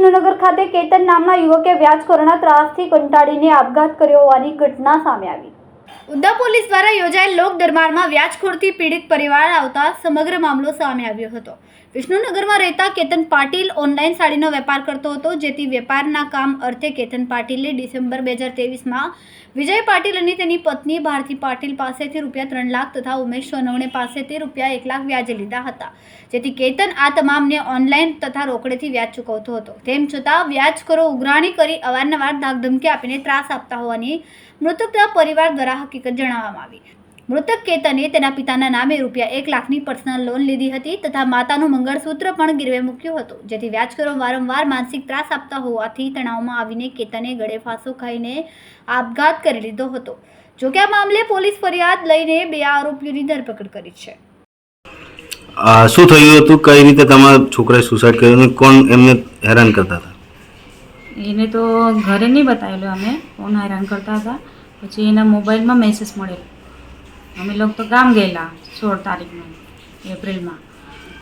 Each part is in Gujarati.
વિષ્ણુનગર ખાતે કેતન નામના યુવકે વ્યાજખોરોના ત્રાસથી કંટાળીને આપઘાત કર્યો હોવાની ઘટના સામે આવી. ઉદ્ધા પોલીસ દ્વારા યોજાયેલ લોક દરબારમાં વ્યાજખોરથી પીડિત પરિવાર આવતા સમગ્ર મામલો સામે આવ્યો હતો. વિષ્ણુનગરમાં રહેતા કેતન પાટીલ ઓનલાઈન સાડીનો વેપાર કરતો હતો, જેથી વેપારના કામ અર્થે કેતન પાટીલે ડિસેમ્બર બે હજાર તેવીસમાં વિજય પાટીલ અને તેની પત્ની ભારતી પાટીલ પાસેથી રૂપિયા ત્રણ લાખ તથા ઉમેશ સોનવણે પાસેથી રૂપિયા એક લાખ વ્યાજે લીધા હતા. જેથી કેતન આ તમામને ઓનલાઈન તથા રોકડેથી વ્યાજ ચૂકવતો હતો. તેમ છતાં વ્યાજખોરો ઉઘરાણી કરી અવારનવાર ધાકધમકી આપીને ત્રાસ આપતા હોવાની મૃતકના પરિવાર દ્વારા હકીકત જણાવવામાં આવી. મૃતક કેતને તેના પિતાના નામે રૂપિયા એક લાખની પર્સનલ લોન લીધી હતી તથા માતાનું મંગળસૂત્ર પણ ગીરવે મૂક્યું હતું. જેથી વ્યાજખોરો વારંવાર માનસિક ત્રાસ આપતા હોવાથી તણાવમાં આવીને કેતને ગળે ફાંસો ખાઈને આપઘાત કરી લીધો હતો. જોકે આ મામલે પોલીસ ફરિયાદ લઈને બે આરોપીઓની ધરપકડ કરી છે. શું થયું હતું? કઈ રીતે તમારા છોકરાએ સુસાઇડ કર્યું અને કોણ એમને હેરાન કરતા હતા? એને તો ઘરે નહીં બતાવેલું અમે. ફોન હેરાન કરતા હતા? પછી એના મોબાઈલમાં મેસેજ મળેલો. અમે લોકો તો ગામ ગયેલા સોળ તારીખમાં એપ્રિલમાં.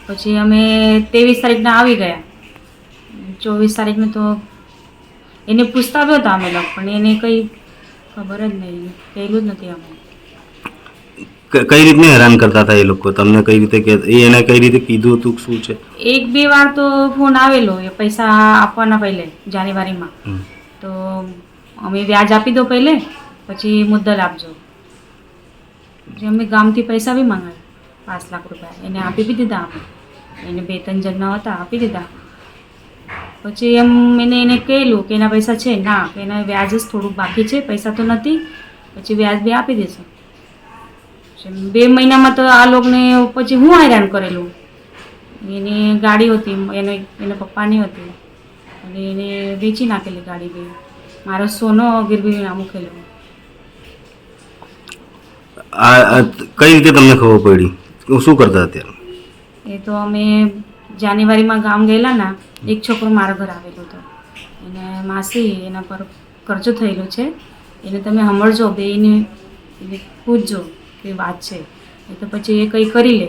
પછી અમે ત્રેવીસ તારીખના આવી ગયા. ચોવીસ તારીખને તો એને પૂછતા આવ્યો હતા અમે લોકો પણ એને કંઈ ખબર જ નહીં કહેલું જ નથી અમે કઈ રીતને હેરાન કરતા હતા એ લોકો? તમને કઈ રીતે કે એને કઈ રીતે કીધું હતું કે શું છે? એક બે વાર તો ફોન આવેલો એ પૈસા આપવાના પહેલે જાન્યુઆરીમાં. તો અમે વ્યાજ આપી દો પહેલે પછી મુદ્દલ આપજો. અમે ગામથી પૈસા બી માંગ્યા પાંચ લાખ રૂપિયા. એને આપી બી દીધા અમે. એને બે ત્રણ જણના હતા, આપી દીધા. પછી એમ એને એને કહેલું કે એના પૈસા છે, ના એના વ્યાજ જ થોડુંક બાકી છે, પૈસા તો નથી. પછી વ્યાજ બી આપી દેશે. બે મહિનામાં તો આ લોકોને પછી હું હેરાન કરેલું. એની ગાડી હતી, એને, એના પપ્પાની હતી. અને એને વેચી નાખેલી ગાડી બી. મારો સોનો ગીરવી મૂકેલો. આ કઈ રીતે તમને ખબર પડી? શું કરતા અત્યારે એ તો અમે જાન્યુઆરીમાં ગામ ગયેલા ના, એક છોકરો મારા ઘર આવેલો હતો. એને માસી એના પર કરજો થયેલો છે. એને તમે સાંભળજો બે એને એને પૂછજો કે વાત છે. એ તો પછી એ કંઈ કરી લે.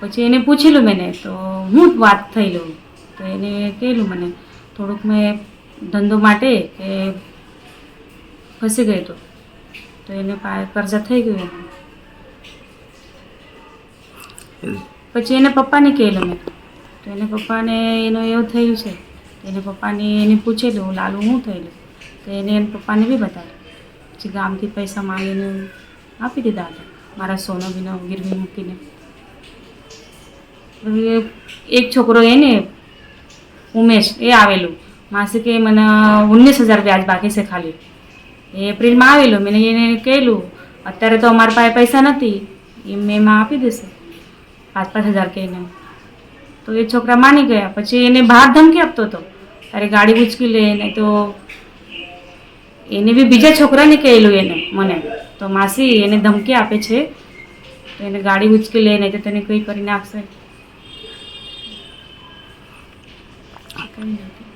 પછી એને પૂછેલું મેં તો હું વાત થયેલું તો એને કહેલું મને, થોડુંક મેં ધંધો માટે કે ફસી ગયો હતો તો એને પાસે કરજા થઈ ગયું એનું પછી એને પપ્પાને કહેલું મેં. તો એને પપ્પાને એનો એવું થયું છે. એને પપ્પાને એને પૂછેલું લાલુ શું થયેલું? તો એને એના પપ્પાને બી બતાવ્યું. પછી ગામથી પૈસા માંગીને આપી દીધા હતા. મારા સોનો બીનો ગીરવી મૂકીને. એક છોકરો એને ઉમેશ એ આવેલું. માસે કે મને ઓગણીસ હજાર વ્યાજ બાકી છે ખાલી. એપ્રિલમાં આવેલું. મેં એને કહેલું, અત્યારે તો અમારા પાસે પૈસા નથી. એ મેં એમાં આપી દેશે. પાંચ પાંચ હજાર કહીને. તો એ છોકરા માની ગયા. પછી એને બહાર ધમકી આપતો હતો. તારે ગાડી ઉચકી લે ને તો એને બી બીજા છોકરાને કહેલું એને, મને. તો માસી એને ધમકી આપે છે. એને ગાડી ઉચકી લે, નહીં તો તને કંઈ કરીને આપશે કંઈ નથી